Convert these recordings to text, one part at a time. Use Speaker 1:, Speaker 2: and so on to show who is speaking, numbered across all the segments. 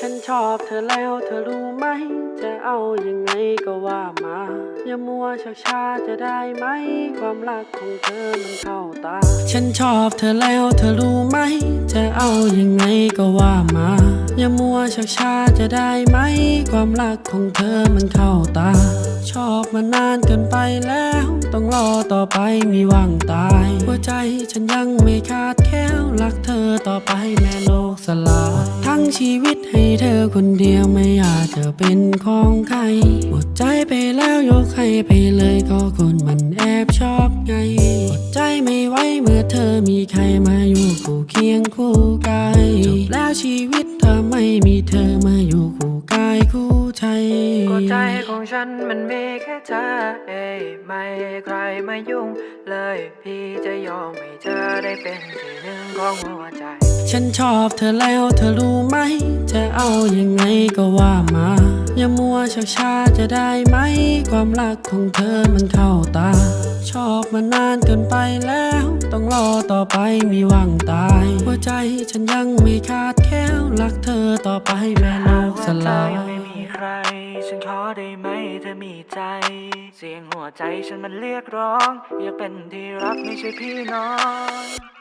Speaker 1: ฉันชอบเธอแล้วเธอรู้ไหม จะเอายังไงก็ว่ามา อย่ามัวชักช้าจะได้ไหม ความรักของเธอมันเข้าตา ฉันชอบเธอแล้วเธอรู้ไหม จะเอายังไงก็ว่ามา อย่ามัวชักช้าจะได้ไหม ความรักของเธอมันเข้าตา ชอบมานานเกินไปแล้ว ต้องรอต่อไปมีหวังตาย หัวใจฉันยังไม่ขาดแค่วรักเธอต่อไปแม้โลกสลาย งชีวิตให้เธอคนเดียวไม่อยากจะเป็นของใคร หมดใจไปแล้วยกให้ไปเลยก็คนมันแอบชอบไงอดใจไม่ไหวเมื่อเธอมีใครมาอยู่คู่เคียงคู่กายจบแล้วชีวิตถ้าไม่มีเธอมาอยู่คู่กายคู่ใจ
Speaker 2: ก็ใจของฉันมันมีแค่เธอเอ้ยไม่ให้ใครมายุ่งเลยพี่จะยอมให้เธอได้เป็นที่หนึ่งของหัวใจ
Speaker 1: ฉันชอบเธอแล้วเธอรู้ไหม จะเอายังไงก็ว่ามา อย่ามัวชักช้าจะได้ไหม ความรักของเธอมันเข้าตา ชอบมานานเกินไปแล้ว ต้องรอต่อไปมีหวังตาย หัวใจฉันยังไม่ขาดแค่วรักเธอต่อไปแม้โลกสลาย
Speaker 2: ยังไม่มีใคร ฉันขอได้ไหมเธอมีใจ เสียงหัวใจฉันมันเรียกร้อง อยากเป็นที่รักไม่ใช่พี่น้อง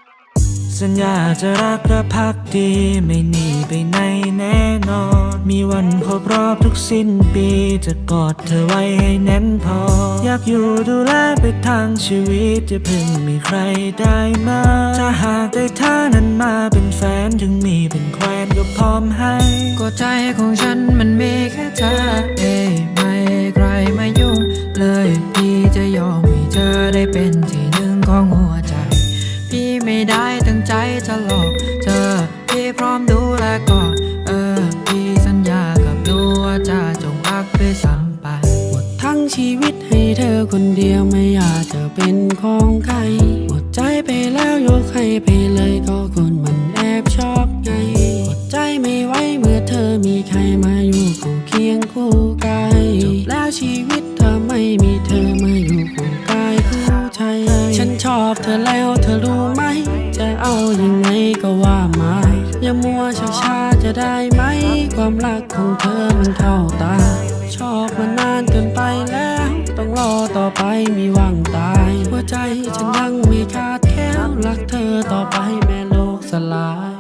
Speaker 2: สัญญาจะรักและพักดีไม่หนีไปไหนแน่นอน มีวันครบรอบทุกสิ้นปี จะกอดเธอไว้ให้แน่นพอ อยากอยู่ดูแลไปทางชีวิตจะพิ่งมีใครได้มา ถ้าหากได้เธอนั้นมาเป็นแฟนถึงมีเป็นแควนก็พร้อมให้ก็ใจของฉันมันมีแค่เธอเอ้ไม่ใครมายุ่ง เลยพี่จะยอมให้เธอได้เป็นที่หนึ่งของหัวใจ พี่ไม่ได้ จะหลอกเธอพี่พร้อมดูแลก่อนเออพี่สัญญากับดูว่าจะจงรักด้วยซ้ำไป
Speaker 1: หมดทั้งชีวิตให้เธอคนเดียวไม่อยากจะเป็นของใคร หมดใจไปแล้วยกให้ไปเลยก็คนมันแอบชอบไงอดใจไม่ไหวเมื่อเธอมีใครมาอยู่คู่เคียงคู่กายจบแล้วชีวิตถ้าไม่มีเธอมาอยู่คู่กายคู่ใจ ฉันชอบเธอแล้วเธอรู้ไหม จะเอายังไงก็ว่ามาอย่ามัวช้าชาจะได้ไหม ความรักของเธอมันเข้าตา ชอบมานานเกินไปแล้ว ต้องรอต่อไปมีวังตาย หัวใจฉันยังไม่ขาดแคล้วรักเธอต่อไปแม่โลกสลาย